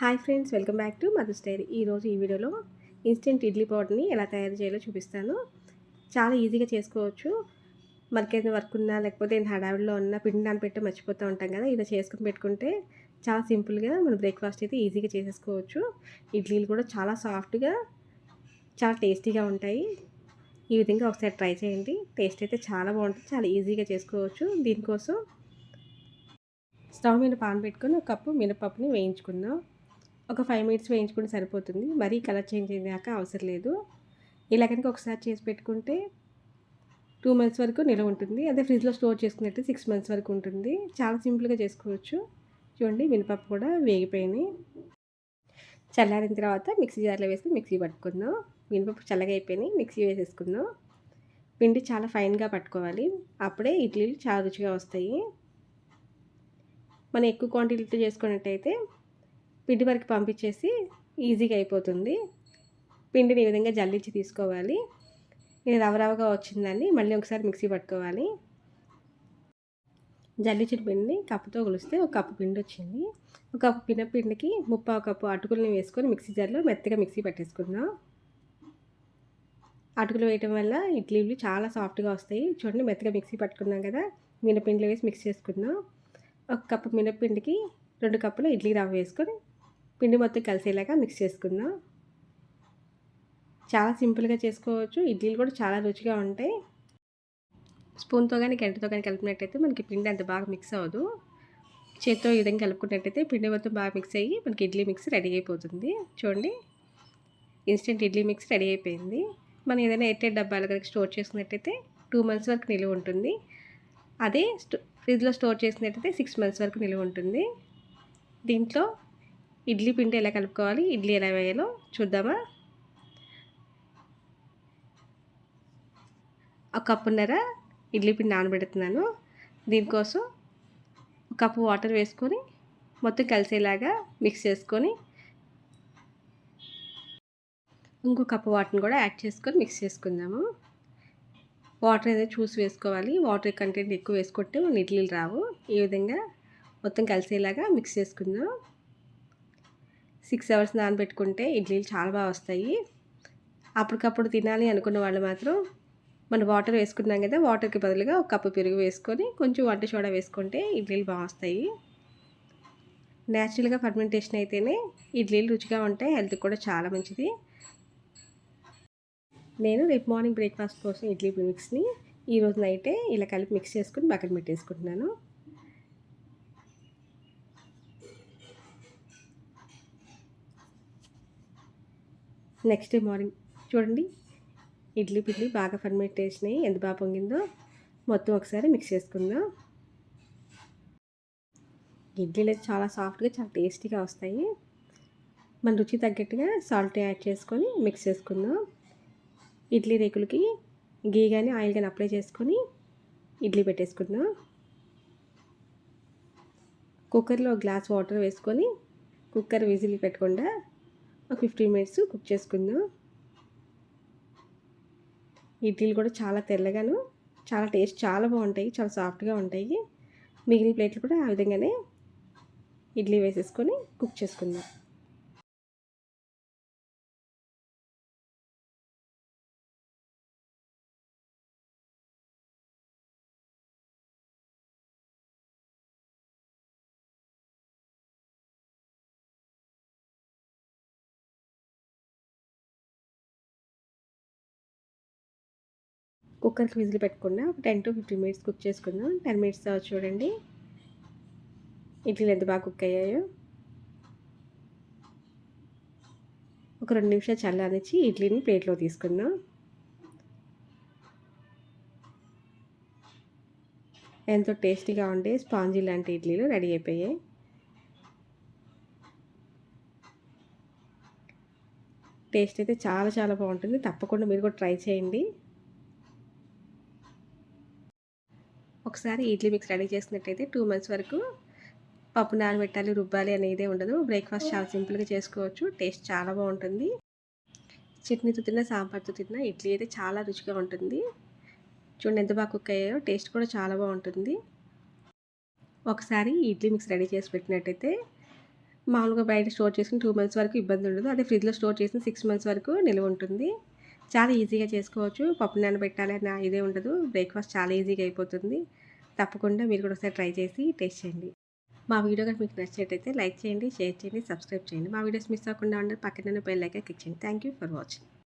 Hi friends welcome back to Mother's Diary. ఈరోజు ఈ వీడియోలో ఇన్స్టెంట్ ఇడ్లీ పౌడర్ని ఎలా తయారు చేయాలో చూపిస్తాను. చాలా ఈజీగా చేసుకోవచ్చు. మనకేదైనా వర్క్ ఉన్నా లేకపోతే హడావిడిలో ఉన్న పిండి నానబెట్టి మర్చిపోతూ ఉంటాం కదా ఇలా చేసుకుని పెట్టుకుంటే చాలా సింపుల్గా మన బ్రేక్ఫాస్ట్ అయితే ఈజీగా చేసేసుకోవచ్చు. ఇడ్లీలు కూడా చాలా సాఫ్ట్గా చాలా టేస్టీగా ఉంటాయి. ఈ విధంగా ఒకసారి ట్రై చేయండి. టేస్ట్ అయితే చాలా బాగుంటుంది చాలా ఈజీగా చేసుకోవచ్చు. దీనికోసం స్టవ్ మీద పాన్ పెట్టుకొని ఒక కప్పు మినపప్పుని వేయించుకుందాం. ఒక ఫైవ్ మినిట్స్ వేయించుకుంటే సరిపోతుంది. మరీ కలర్ చేంజ్ అయ్యాక అవసరం లేదు. ఇలా కనుక ఒకసారి చేసి పెట్టుకుంటే టూ మంత్స్ వరకు నిల్వ ఉంటుంది. అదే ఫ్రిడ్జ్లో స్టోర్ చేసుకున్నట్టు సిక్స్ మంత్స్ వరకు ఉంటుంది. చాలా సింపుల్గా చేసుకోవచ్చు. చూడండి మినపప్పు కూడా వేగిపోయినాయి. చల్లారిన తర్వాత మిక్సీ జార్లో వేసి మిక్సీ పట్టుకుందాం. మినపప్పు చల్లగా అయిపోయినాయి. మిక్సీ వేసేసుకుందాం. పిండి చాలా ఫైన్గా పట్టుకోవాలి. అప్పుడే ఇడ్లీలు చాలా రుచిగా వస్తాయి. మనం ఎక్కువ క్వాంటిటీతో చేసుకున్నట్టయితే పిండి వరకు పంపించేసి ఈజీగా అయిపోతుంది. పిండిని ఈ విధంగా జల్లించి తీసుకోవాలి. ఇది రవరవగా వచ్చిందని మళ్ళీ ఒకసారి మిక్సీ పట్టుకోవాలి. జల్లించిన పిండిని కప్పుతో కొలిస్తే ఒక కప్పు పిండి వచ్చింది. ఒక కప్పు పినపిండికి ముప్పావు కప్పు అటుకులను వేసుకొని మిక్సీ జార్లో మెత్తగా మిక్సీ పట్టేసుకుందాం. అటుకులు వేయటం వల్ల ఇడ్లీలు చాలా సాఫ్ట్గా వస్తాయి. చూడండి మెత్తగా మిక్సీ పట్టుకున్నాం కదా. మినపిండిలో వేసి మిక్స్ చేసుకుందాం. ఒక కప్పు మినపిండికి రెండు కప్పులు ఇడ్లీ రవ్వ వేసుకొని పిండి మొత్తం కలిసేలాగా మిక్స్ చేసుకుందాం చాలా సింపుల్గా చేసుకోవచ్చు. ఇడ్లీలు కూడా చాలా రుచిగా ఉంటాయి. స్పూన్తో కానీ గంటతో కానీ కలిపినట్టయితే మనకి పిండి అంత బాగా మిక్స్ అవ్వదు. చేత్తో ఈ విధంగా కలుపుకున్నట్టయితే పిండి మొత్తం బాగా మిక్స్ అయ్యి మనకి ఇడ్లీ మిక్స్ రెడీ అయిపోతుంది. చూడండి. ఇన్స్టెంట్ ఇడ్లీ మిక్స్ రెడీ అయిపోయింది. మనం ఏదైనా ఎట్టే డబ్బాలు కనుక స్టోర్ చేసుకున్నట్టయితే టూ మంత్స్ వరకు నిలువ ఉంటుంది. అదే ఫ్రిడ్జ్లో స్టోర్ చేసినట్టయితే సిక్స్ మంత్స్ వరకు నిలువ ఉంటుంది. దీంట్లో ఇడ్లీ పిండి ఎలా కలుపుకోవాలి? ఇడ్లీ ఎలా వేయాలో చూద్దామా? ఒక కప్పున్నర ఇడ్లీ పిండి నానబెడుతున్నాను. దీనికోసం కప్పు వాటర్ వేసుకొని మొత్తం కలిసేలాగా మిక్స్ చేసుకొని ఇంకో కప్పు వాటర్ని కూడా యాడ్ చేసుకొని మిక్స్ చేసుకుందాము. వాటర్ ఏదైనా చూసి వేసుకోవాలి. వాటర్ కంటెంట్ ఎక్కువ వేసుకుంటే మన ఇడ్లీలు రావు. ఈ విధంగా మొత్తం కలిసేలాగా మిక్స్ చేసుకుందాం. సిక్స్ అవర్స్ నానబెట్టుకుంటే ఇడ్లీలు చాలా బాగా వస్తాయి. అప్పటికప్పుడు తినాలి అనుకున్న వాళ్ళు మాత్రం మనం వాటర్ వేసుకున్నాం కదా వాటర్కి బదులుగా ఒక కప్పు పెరుగు వేసుకొని కొంచెం వంట సోడా వేసుకుంటే ఇడ్లీలు బాగా వస్తాయి. న్యాచురల్గా ఫర్మెంటేషన్ అయితేనే ఇడ్లీలు రుచిగా ఉంటాయి హెల్త్కి కూడా చాలా మంచిది. నేను రేపు మార్నింగ్ బ్రేక్ఫాస్ట్ కోసం ఇడ్లీ మిక్స్ని ఈరోజు నైటే ఇలా కలిపి మిక్స్ చేసుకుని బకెట్ పెట్టేసుకుంటున్నాను నెక్స్ట్ డే మార్నింగ్ చూడండి. ఇడ్లీ పిడ్లీ బాగా ఫర్మేట్ చేసినాయి. ఎంత బాగా పొంగిందో మొత్తం ఒకసారి మిక్స్ చేసుకుందాం. ఇడ్లీలు అయితే చాలా సాఫ్ట్గా చాలా టేస్టీగా వస్తాయి. మన రుచి తగ్గట్టుగా సాల్ట్ యాడ్ చేసుకొని మిక్స్ చేసుకుందాం. ఇడ్లీ రేకులకి గీ కానీ ఆయిల్ కానీ అప్లై చేసుకొని ఇడ్లీ పెట్టేసుకుందాం. కుక్కర్లో గ్లాస్ వాటర్ వేసుకొని కుక్కర్ విజిల్ పెట్టకుండా ఒక ఫిఫ్టీన్ మినిట్స్ కుక్ చేసుకుందాం. ఇడ్లీలు కూడా చాలా తెల్లగాను చాలా టేస్ట్ చాలా బాగుంటాయి చాలా సాఫ్ట్గా ఉంటాయి. మిగిలిన ప్లేట్లు కూడా ఆ విధంగానే ఇడ్లీ వేసేసుకొని కుక్ చేసుకుందాం. కుక్కర్కి విజిల్ పెట్టకుండా ఒక ten to fifteen minutes cook చేసుకుందాం. టెన్ మినిట్స్ తర్వాత చూడండి. ఇడ్లీలు ఎంత బాగా కుక్ అయ్యాయో. ఒక రెండు నిమిషాలు చల్లనిచ్చి ఇడ్లీని ప్లేట్లో తీసుకుందాం. ఎంతో టేస్టీగా ఉండే స్పాంజీ లాంటి ఇడ్లీలు రెడీ అయిపోయాయి. టేస్ట్ అయితే చాలా చాలా బాగుంటుంది. తప్పకుండా మీరు కూడా ట్రై చేయండి. ఒకసారి ఇడ్లీ మిక్స్ రెడీ చేసినట్టయితే టూ మంత్స్ వరకు పప్పు నానబెట్టాలి రుబ్బాలి అనేది ఉండదు. బ్రేక్ఫాస్ట్ చాలా సింపుల్గా చేసుకోవచ్చు. టేస్ట్ చాలా బాగుంటుంది. చట్నీతో తిన్నా సాంబార్తో తిన్నా ఇడ్లీ అయితే చాలా రుచిగా ఉంటుంది. చూడండి ఎంత బాగా కుక్ అయ్యాయో. టేస్ట్ కూడా చాలా బాగుంటుంది. ఒకసారి ఇడ్లీ మిక్స్ రెడీ చేసి పెట్టినట్టయితే మామూలుగా బయట స్టోర్ చేసుకుని టూ మంత్స్ వరకు ఇబ్బంది ఉండదు. అదే ఫ్రిడ్జ్లో స్టోర్ చేసిన సిక్స్ మంత్స్ వరకు నిల్వ ఉంటుంది. చాలా ఈజీగా చేసుకోవచ్చు. పప్పు నానబెట్టాలి అన్న ఇదే ఉండదు. బ్రేక్ఫాస్ట్ చాలా ఈజీగా అయిపోతుంది. తప్పకుండా మీరు కూడా ఒకసారి ట్రై చేసి టేస్ట్ చేయండి. మా వీడియో కనుక మీకు నచ్చినట్టయితే లైక్ చేయండి షేర్ చేయండి సబ్స్క్రైబ్ చేయండి. మా వీడియోస్ మిస్ అవ్వకుండా ఉండాలి పక్కన బెల్ ఐకాన్ క్లిక్ చేయండి. Thank you for watching.